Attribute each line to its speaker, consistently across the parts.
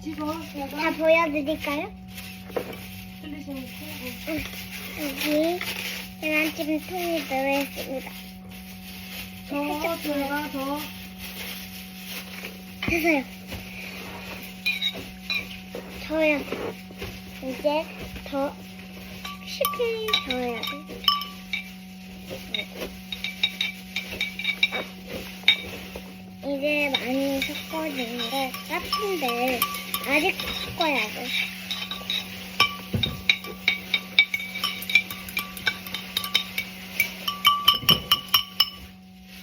Speaker 1: 집어.
Speaker 2: 다 보여드릴까요?
Speaker 1: 풀고.
Speaker 2: 여기 계란찜 통이 들어있습니다.
Speaker 1: 더 들어가 더.
Speaker 2: 됐어요. 저요. 이제 더 쉽게 저어야 돼. 이제 많이 것 같은데 아직.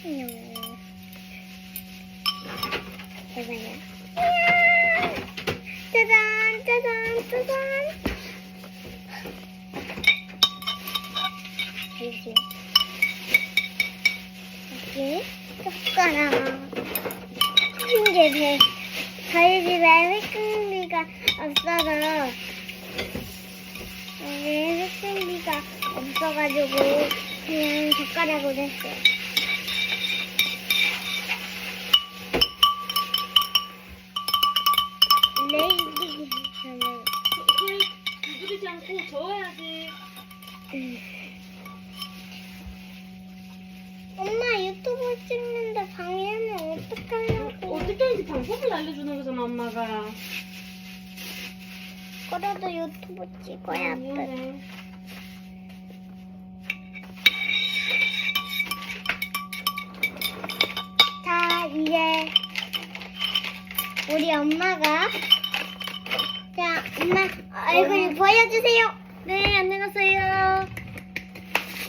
Speaker 2: 안녕. 봐봐요. 짜잔, 짜잔, 짜잔. 여기. 여기 젓가락. 배, 저희 집에 휘핑비가 없어서 여기 휘핑비가 없어가지고 그냥 젓가락으로 했어요. 레이디 저는
Speaker 1: 손 두드리지 않고 저어야지.
Speaker 2: 음. 엄마 유튜브 찍는데 방해하면 어떡하려고
Speaker 1: 어떻게 하는지 방법을 알려주는 거잖아, 엄마가.
Speaker 2: 그래도 유튜브 찍어야
Speaker 1: 아,
Speaker 2: 돼
Speaker 1: 미안해.
Speaker 2: 자, 이제 우리 엄마가 자, 엄마 얼굴 보여주세요. 네, 안녕하세요.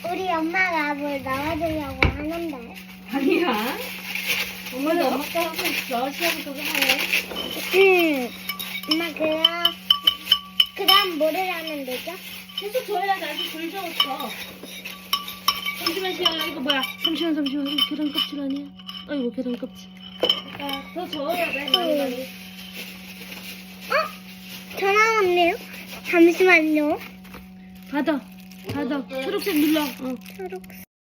Speaker 2: 우리 엄마가 뭘 넣어주려고 하는데.
Speaker 1: 아니야. 엄마는 엄마가 하고 있어. 시합을 그거 해.
Speaker 2: 음, 엄마 그럼 그다음 뭐를 하면 되죠?
Speaker 1: 계속 저어야지. 아직 덜 저었어. 잠시만 시원아. 이거 뭐야? 잠시만, 잠시만. 이거 계란 껍질 아니야? 아이고, 계란 껍질. 그러니까 더 저어야 돼. 많이 많이.
Speaker 2: 어? 전화 왔네요. 잠시만요.
Speaker 1: 받아. 받아. 초록색 눌러. 어.
Speaker 2: 초록색.